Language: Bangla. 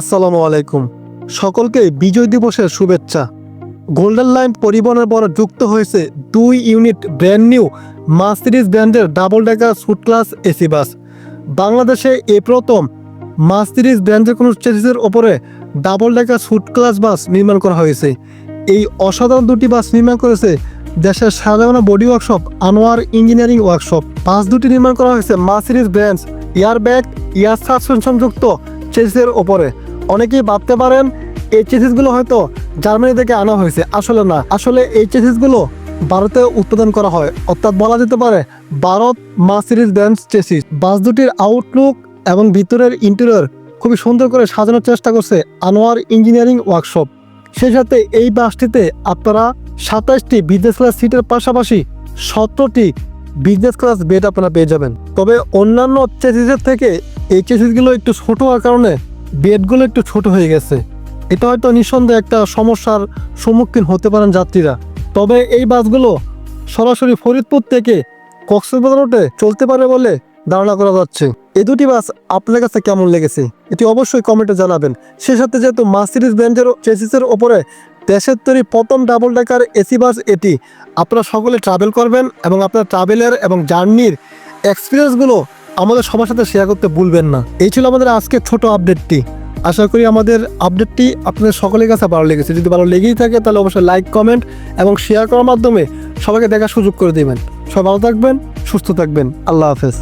আসসালামু আলাইকুম। সকলকে বিজয় দিবসের শুভেচ্ছা। গোল্ডেন লাইন পরিবহনের বড় যুক্ত হয়েছে দুই ইউনিট ব্র্যান্ড নিউ মার্সিডিজ ব্র্যান্ডের double decker suite class AC bus বাংলাদেশে এ প্রথম মার্সিডিজ ব্র্যান্ডের কোনো চেসিসের ওপরে double decker suite class bus নির্মাণ করা হয়েছে। এই অসাধারণ দুটি বাস নির্মাণ করেছে দেশের সাজানো body workshop Anwar engineering workshop bus দুটি নির্মাণ করা হয়েছে Mercedes brands air bag air suspension যুক্ত চেসিসের ওপরে। অনেকেই ভাবতে পারেন এই চেসিসগুলো হয়তো জার্মানি থেকে আনা হয়েছে। আসলে না। আসলে এই চেসিসগুলো ভারতে উৎপাদন করা হয়। অর্থাৎ বলা যেতে পারে Bharat Mercedes Benz chassis bus দুটির আউটলুক এবং ভিতরের ইন্টেরিয়র খুবই সুন্দর করে সাজানোর চেষ্টা করছে আনোয়ার ইঞ্জিনিয়ারিং ওয়ার্কশপ সেই সাথে এই বাসটিতে আপনারা সাতাশটি বিজনেস ক্লাস সিটের পাশাপাশি সতেরোটি বিজনেস ক্লাস বেড আপনারা পেয়ে যাবেন। তবে অন্যান্য চেসিসের থেকে এই চেসিসগুলো একটু ছোট হওয়ার কারণে বেডগুলো একটু ছোট হয়ে গেছে। এটা হয়তো নিঃসন্দেহে একটা সমস্যার সম্মুখীন হতে পারেন যাত্রীরা। তবে এই বাসগুলো সরাসরি ফরিদপুর থেকে কক্সবাজার রোডে চলতে পারে বলে ধারণা করা যাচ্ছে। এই দুটি বাস আপনার কাছে কেমন লেগেছে? এটি অবশ্যই কমেন্টে জানাবেন। সে সাথে যেহেতু মার্সিডিজ ব্র্যান্ডের চেসিসের ওপরে দেশের তৈরি প্রথম ডাবল ডেকার এসি বাস এটি। আপনারা সকলে ট্রাভেল করবেন এবং আপনার ট্রাভেলের এবং জার্নির এক্সপিরিয়েন্সগুলো আমাদের সবার সাথে শেয়ার করতে ভুলবেন না। এই ছিল আমাদের আজকে ছোট আপডেটটি আশা করি আমাদের আপডেটটি আপনাদের সকলের কাছে ভালো লেগেছে। যদি ভালো লেগেই থাকে, তাহলে অবশ্যই লাইক কমেন্ট এবং শেয়ার করার মাধ্যমে সবাইকে দেখার সুযোগ করে দেবেন। সবাই ভালো থাকবেন, সুস্থ থাকবেন। আল্লাহ হাফেজ।